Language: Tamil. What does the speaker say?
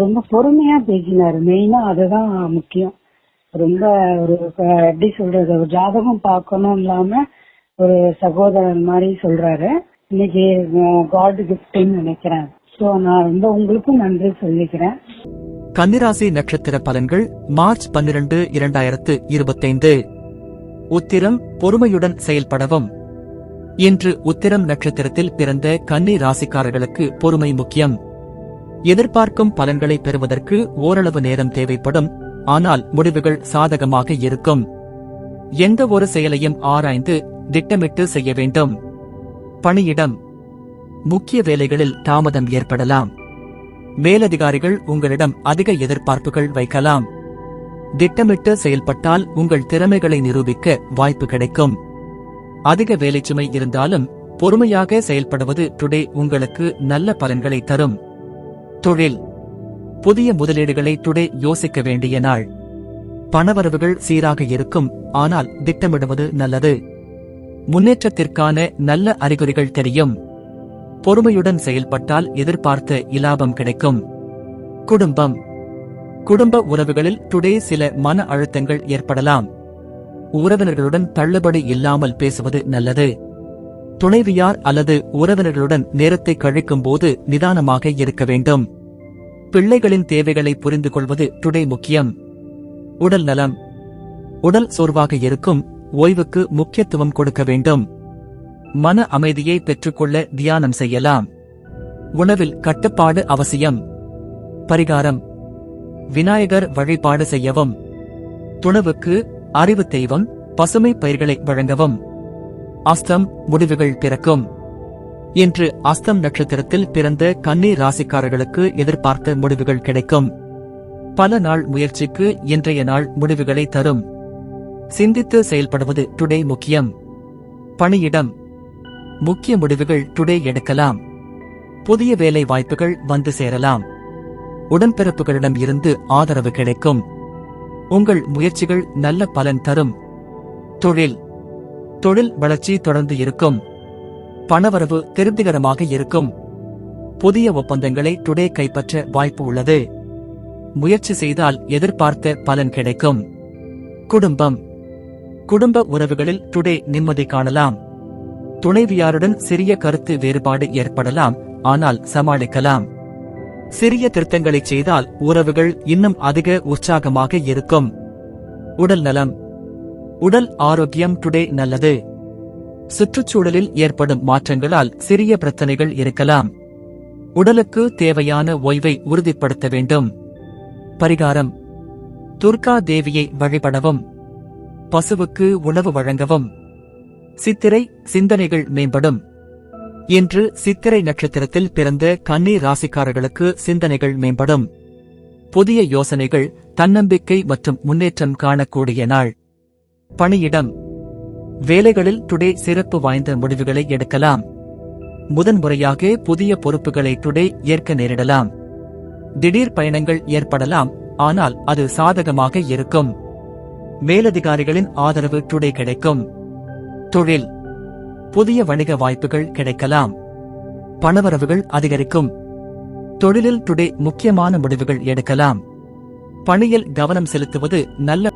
ரொம்ப பொறுமையா பேசினாரு. மெயினா அதுதான் முக்கியம். ரொம்ப ஒரு எப்படி சொல்றது ஒரு ஜாதகம் பார்க்கணும் இல்லாம ஒரு சகோதரன் மாதிரி சொல்றாரு. இன்னைக்கு காட் கிஃப்ட்னு நினைக்கிறேன். சோ நான் ரொம்ப உங்களுக்கும் நன்றி சொல்லிக்கிறேன். கன்னிராசி நட்சத்திர பலன்கள் மார்ச் பன்னிரண்டு இரண்டாயிரத்து இருபத்தைந்து. உத்திரம் பொறுமையுடன் செயல்படவும். இன்று உத்திரம் நட்சத்திரத்தில் பிறந்த கன்னி ராசிக்காரர்களுக்கு பொறுமை முக்கியம். எதிர்பார்க்கும் பலன்களை பெறுவதற்கு ஓரளவு நேரம் தேவைப்படும் ஆனால் முடிவுகள் சாதகமாக இருக்கும். எந்த ஒரு செயலையும் ஆராய்ந்து திட்டமிட்டு செய்ய வேண்டும். பணியிடம். முக்கிய வேலைகளில் தாமதம் ஏற்படலாம். மேலதிகாரிகள் உங்களிடம் அதிக எதிர்பார்ப்புகள் வைக்கலாம். திட்டமிட்டு செயல்பட்டால் உங்கள் திறமைகளை நிரூபிக்க வாய்ப்பு கிடைக்கும். அதிக வேலைச்சுமை இருந்தாலும் பொறுமையாக செயல்படுவது டுடே உங்களுக்கு நல்ல பலன்களை தரும். தொழில். புதிய முதலீடுகளை டுடே யோசிக்க வேண்டிய நாள். பணவரவுகள் சீராக இருக்கும் ஆனால் திட்டமிடுவது நல்லது. முன்னேற்றத்திற்கான நல்ல அறிகுறிகள் தெரியும். பொறுமையுடன் செயல்பட்டால் எதிர்பார்த்த இலாபம் கிடைக்கும். குடும்பம். குடும்ப உறவுகளில் டுடே சில மன அழுத்தங்கள் ஏற்படலாம். உறவினர்களுடன் தள்ளுபடி இல்லாமல் பேசுவது நல்லது. துணைவியார் அல்லது உறவினர்களுடன் நேரத்தை கழிக்கும் போது நிதானமாக இருக்க வேண்டும். பிள்ளைகளின் தேவைகளை புரிந்து கொள்வது டுடே முக்கியம். உடல் நலம். உடல் சோர்வாக இருக்கும் ஓய்வுக்கு முக்கியத்துவம் கொடுக்க வேண்டும். மன அமைதியை பெற்றுக்கொள்ள தியானம் செய்யலாம். உணவில் கட்டுப்பாடு அவசியம். பரிகாரம். விநாயகர் வழிபாடு செய்யவும். துணவுக்கு அறிவு தெய்வம் பசுமை பயிர்களை வழங்கவும். அஸ்தம் முடிவுகள் பிறக்கும். இன்று அஸ்தம் நட்சத்திரத்தில் பிறந்த கன்னி ராசிக்காரர்களுக்கு எதிர்பார்த்த முடிவுகள் கிடைக்கும். பல நாள் முயற்சிக்கு இன்றைய நாள் முடிவுகளை தரும். சிந்தித்து செயல்படுவது டுடே முக்கியம். பணியிடம். முக்கிய முடிவுகள் டுடே எடுக்கலாம். புதிய வேலை வாய்ப்புகள் வந்து சேரலாம். உடன்பிறப்புகளிடம் இருந்து ஆதரவு கிடைக்கும். உங்கள் முயற்சிகள் நல்ல பலன் தரும். தொழில். தொழில் வளர்ச்சி தொடர்ந்து இருக்கும். பணவரவு திருப்திகரமாக இருக்கும். புதிய ஒப்பந்தங்களை டுடே கைப்பற்ற வாய்ப்பு உள்ளது. முயற்சி செய்தால் எதிர்பார்த்த பலன் கிடைக்கும். குடும்பம். குடும்ப உறவுகளில் டுடே நிம்மதி காணலாம். துணைவியாருடன் சிறிய கருத்து வேறுபாடு ஏற்படலாம் ஆனால் சமாளிக்கலாம். சிறிய திருத்தங்களை செய்தால் உறவுகள் இன்னும் அதிக உற்சாகமாக இருக்கும். உடல் நலம். உடல் ஆரோக்கியம் டுடே நல்லது. சுற்றுச்சூழலில் ஏற்படும் மாற்றங்களால் சிறிய பிரச்சனைகள் இருக்கலாம். உடலுக்கு தேவையான ஓய்வை உறுதிப்படுத்த வேண்டும். பரிகாரம். துர்கா தேவியை வழிபடவும். பசுவுக்கு உணவு வழங்கவும். சித்திரை சிந்தனைகள் மேம்படும். இன்று சித்திரை நட்சத்திரத்தில் பிறந்த கன்னி ராசிக்காரர்களுக்கு சிந்தனைகள் மேம்படும். புதிய யோசனைகள் தன்னம்பிக்கை மற்றும் முன்னேற்றம் காணக்கூடிய நாள். பணியிடம். வேலைகளில் டுடே சிறப்பு வாய்ந்த முடிவுகளை எடுக்கலாம். முதன்முறையாக புதிய பொறுப்புகளை டுடே ஏற்க நேரிடலாம். திடீர் பயணங்கள் ஏற்படலாம் ஆனால் அது சாதகமாக இருக்கும். மேலதிகாரிகளின் ஆதரவு டுடே கிடைக்கும். தொழில். புதிய வணிக வாய்ப்புகள் கிடைக்கலாம். பணவரவுகள் அதிகரிக்கும். தொழிலில் டுடே முக்கியமான முடிவுகள் எடுக்கலாம். பணியில் கவனம் செலுத்துவது நல்ல